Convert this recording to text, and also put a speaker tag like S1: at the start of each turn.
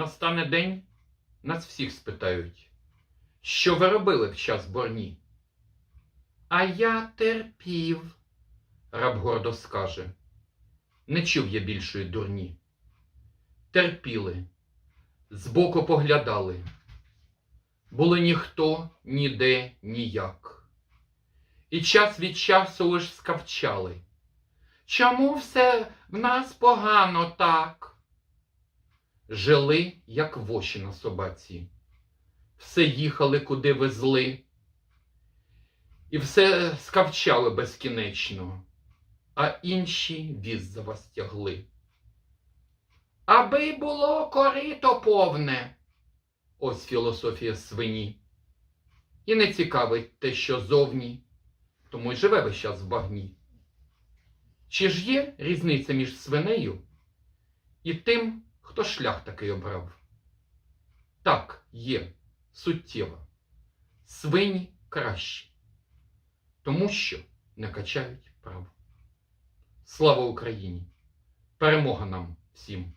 S1: Настане день, нас всіх спитають, що ви робили в час борні? А я терпів, раб гордо скаже. Не чув я більшої дурні. Терпіли, збоку поглядали. Були ніхто, ніде, ніяк. І час від часу лиш скавчали. Чому все в нас погано так? Жили, як воші на собаці, все їхали, куди везли, і все скавчали безкінечно, а інші віз за вас тягли. Аби було корито повне, ось філософія свині. І не цікавить те, що зовні, тому й живе весь час в багні. Чи ж є різниця між свинею і тим, хто шлях такий обрав? Так, є, суттєва. Свині кращі, тому що не качають прав. Слава Україні! Перемога нам всім!